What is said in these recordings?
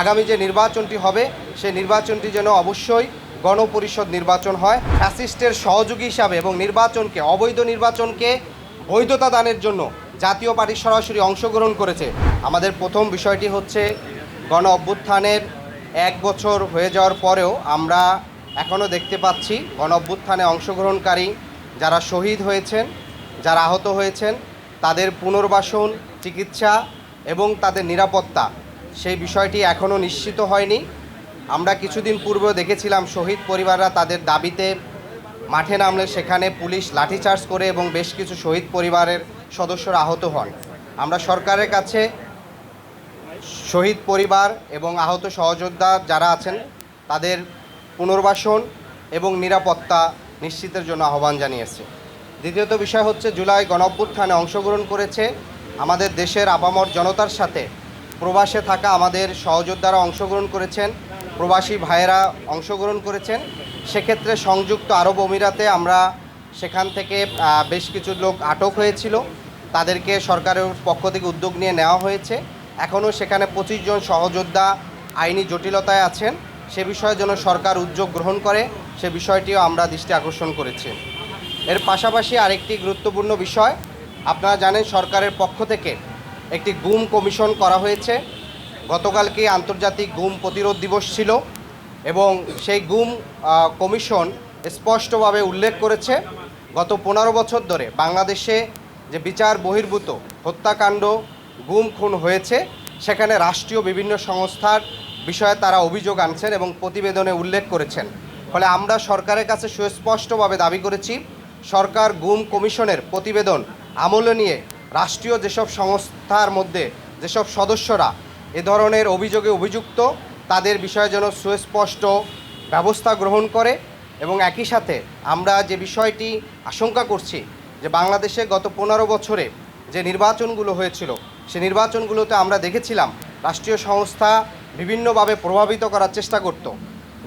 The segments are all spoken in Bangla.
আগামী যে নির্বাচনটি হবে, সেই নির্বাচনটি যেন অবশ্যই গণপরিষদ নির্বাচন হয়। ফ্যাসিস্টের সহযোগী হিসাবে এবং নির্বাচনকে, অবৈধ নির্বাচনকে বৈধতা দানের জন্য জাতীয় পার্টি সরাসরি অংশগ্রহণ করেছে। আমাদের প্রথম বিষয়টি হচ্ছে, গণ অভ্যুত্থানের এক বছর হয়ে যাওয়ার পরেও আমরা এখনও দেখতে পাচ্ছি গণ অভ্যুত্থানে অংশগ্রহণকারী যারা শহীদ হয়েছেন, যারা আহত হয়েছেন, তাদের পুনর্বাসন, চিকিৎসা এবং তাদের নিরাপত্তা সেই বিষয়টি এখনও নিশ্চিত হয়নি। আমরা কিছুদিন পূর্বেও দেখেছিলাম শহীদ পরিবাররা তাদের দাবিতে মাঠে নামলে সেখানে পুলিশ লাঠিচার্জ করে এবং বেশ কিছু শহীদ পরিবারের সদস্যরা আহত হন। আমরা সরকারের কাছে শহীদ পরিবার এবং আহত সহযোদ্ধা যারা আছেন, তাদের পুনর্বাসন এবং নিরাপত্তা নিশ্চিতের জন্য আহ্বান জানিয়েছে। দ্বিতীয়ত বিষয় হচ্ছে, জুলাই গণঅভ্যুত্থানে অংশগ্রহণ করেছে আমাদের দেশের আপামর জনতার সাথে প্রবাসে থাকা আমাদের সহযোদ্ধারা অংশগ্রহণ করেছেন, প্রবাসী ভাইয়েরা অংশগ্রহণ করেছেন। সেক্ষেত্রে সংযুক্ত আরব অমিরাতে আমরা সেখান থেকে বেশ কিছু লোক আটক হয়েছিল। তাদেরকে সরকারের পক্ষ থেকে উদ্যোগ নিয়ে নেওয়া হয়েছে। এখনও সেখানে পঁচিশ জন সহযোদ্ধা আইনি জটিলতায় আছেন। সে বিষয়ে যেন সরকার উদ্যোগ গ্রহণ করে, সে বিষয়টিও আমরা দৃষ্টি আকর্ষণ করেছি। এর পাশাপাশি আরেকটি গুরুত্বপূর্ণ বিষয়, আপনারা জানেন সরকারের পক্ষ থেকে একটি গুম কমিশন করা হয়েছে। গতকালকে আন্তর্জাতিক গুম প্রতিরোধ দিবস ছিল এবং সেই গুম কমিশন স্পষ্টভাবে উল্লেখ করেছে, গত পনেরো বছর ধরে বাংলাদেশে যে বিচার বহির্ভূত হত্যাকাণ্ড, গুম, খুন হয়েছে, সেখানে রাষ্ট্রীয় বিভিন্ন সংস্থার বিষয়ে তারা অভিযোগ আনছেন এবং প্রতিবেদনে উল্লেখ করেছেন। ফলে আমরা সরকারের কাছে সুস্পষ্টভাবে দাবি করেছি, সরকার গুম কমিশনের প্রতিবেদন আমলে নিয়ে রাষ্ট্রীয় যেসব সংস্থার মধ্যে যেসব সদস্যরা এ ধরনের অভিযোগে অভিযুক্ত, তাদের বিষয়ে যেন সুস্পষ্ট ব্যবস্থা গ্রহণ করে এবং একই সাথে আমরা যে বিষয়টি আশঙ্কা করছি যে বাংলাদেশে গত পনেরো বছরে যে নির্বাচনগুলো হয়েছিল, সে নির্বাচনগুলোতে আমরা দেখেছিলাম রাষ্ট্রীয় সংস্থা বিভিন্নভাবে প্রভাবিত করার চেষ্টা করত।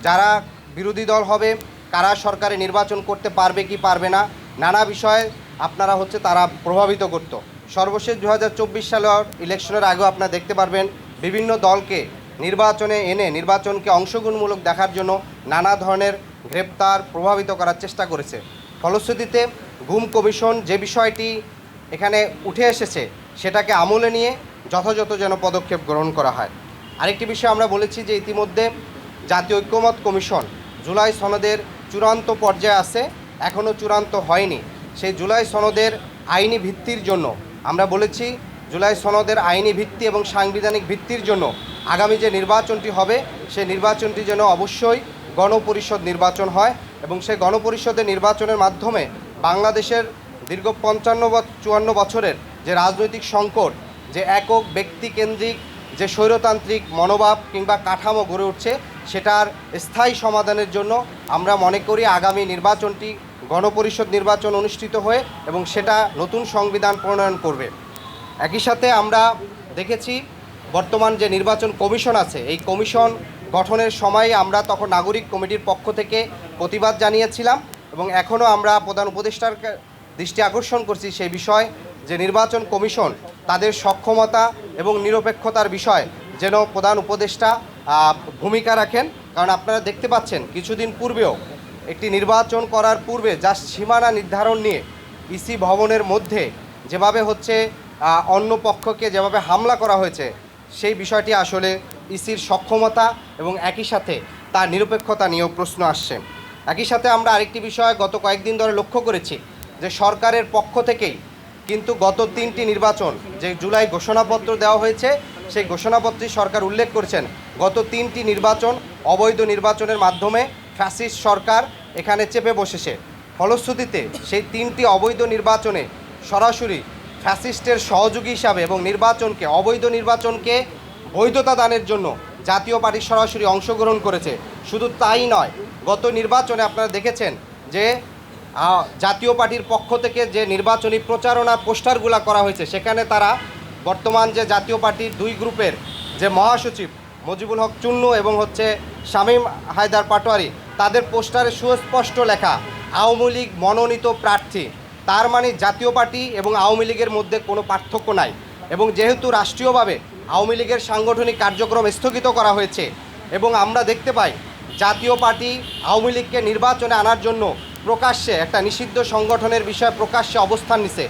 যারা বিরোধী দল হবে, কারা সরকারে নির্বাচন করতে পারবে কি পারবে না, নানা বিষয়ে আপনারা হচ্ছে তারা প্রভাবিত করত। সর্বশেষ দু হাজার চব্বিশ সালের ইলেকশনের আগেও আপনারা দেখতে পারবেন বিভিন্ন দলকে নির্বাচনে এনে নির্বাচনকে অংশগ্রহণমূলক দেখার জন্য নানা ধরনের গ্রেপ্তার প্রভাবিত করার চেষ্টা করেছে। ফলশ্রুতিতে গুম কমিশন যে বিষয়টি এখানে উঠে এসেছে, সেটাকে আমলে নিয়ে যথাযথ যেন পদক্ষেপ গ্রহণ করা হয়। আরেকটি বিষয় আমরা বলেছি যে ইতিমধ্যে জাতীয় ঐক্যমত কমিশন জুলাই সনদের চূড়ান্ত পর্যায়ে আছে এখনও চূড়ান্ত হয়নি। সেই জুলাই সনদের আইনি ভিত্তির জন্য আমরা বলেছি জুলাই সনদের আইনি ভিত্তি এবং সাংবিধানিক ভিত্তির জন্য আগামী যে নির্বাচনটি হবে, সেই নির্বাচনটি যেন অবশ্যই গণপরিষদ নির্বাচন হয় এবং সেই গণপরিষদের নির্বাচনের মাধ্যমে বাংলাদেশের দীর্ঘ পঞ্চান্ন চুয়ান্ন বছরের যে রাজনৈতিক সংকট, যে একক ব্যক্তিকেন্দ্রিক, যে স্বৈরতান্ত্রিক মনোভাব কিংবা কাঠামো গড়ে উঠছে, সেটার স্থায়ী সমাধানের জন্য আমরা মনে করি আগামী নির্বাচনটি গণপরিষদ নির্বাচন অনুষ্ঠিত হয়ে এবং সেটা নতুন সংবিধান প্রণয়ন করবে। একই সাথে আমরা দেখেছি বর্তমান যে নির্বাচন কমিশন আছে, এই কমিশন গঠনের সময় আমরা তখন নাগরিক কমিটির পক্ষ থেকে প্রতিবাদ জানিয়েছিলাম এবং এখনও আমরা প্রধান উপদেষ্টার দৃষ্টি আকর্ষণ করছি সেই বিষয় যে নির্বাচন কমিশন তাদের সক্ষমতা এবং নিরপেক্ষতার বিষয় যেন প্রধান উপদেষ্টা ভূমিকা রাখেন। কারণ আপনারা দেখতে পাচ্ছেন, কিছুদিন পূর্বেও একটি নির্বাচন করার পূর্বে যা সীমানা নির্ধারণ নিয়ে ইসি ভবনের মধ্যে যেভাবে হচ্ছে অন্য পক্ষকে যেভাবে হামলা করা হয়েছে, সেই বিষয়টি আসলে ইসির সক্ষমতা এবং একই সাথে তার নিরপেক্ষতা নিয়েও প্রশ্ন আসছে। একই সাথে আমরা আরেকটি বিষয় গত কয়েকদিন ধরে লক্ষ্য করেছি যে সরকারের পক্ষ থেকেই কিন্তু গত তিনটি নির্বাচন যে জুলাই ঘোষণাপত্র দেওয়া হয়েছে, সেই ঘোষণাপত্রে সরকার উল্লেখ করেছেন, গত তিনটি নির্বাচন অবৈধ নির্বাচনের মাধ্যমে ফ্যাসিস্ট সরকার এখানে চেপে বসেছে। ফলশ্রুতিতে সেই তিনটি অবৈধ নির্বাচনে সরাসরি ফ্যাসিস্টের সহযোগী হিসাবে এবং নির্বাচনকে অবৈধ নির্বাচনকে বৈধতা দানের জন্য জাতীয় পার্টি সরাসরি অংশগ্রহণ করেছে। শুধু তাই নয়, গত নির্বাচনে আপনারা দেখেছেন যে জাতীয় পার্টির পক্ষ থেকে যে নির্বাচনী প্রচারণা পোস্টারগুলো করা হয়েছে, সেখানে তারা বর্তমান যে জাতীয় পার্টির দুই গ্রুপের যে মহাসচিব মজিবুল হক চুন্নু এবং হচ্ছে শামীম হায়দার পাটোয়ারি তাদের পোস্টারে সুস্পষ্ট লেখা, আওয়ামী লীগ মনোনীত প্রার্থী। তার মানে জাতীয় পার্টি এবং আওয়ামী লীগের মধ্যে কোনো পার্থক্য নাই। এবং যেহেতু রাষ্ট্রীয়ভাবে আওয়ামী লীগের সাংগঠনিক কার্যক্রম স্থগিত করা হয়েছে এবং আমরা দেখতে পাই, জাতীয় পার্টি আওয়ামী লীগকে নির্বাচনে আনার জন্য প্রকাশ্যে একটা নিষিদ্ধ সংগঠনের বিষয়ে প্রকাশ্যে অবস্থান নিছে।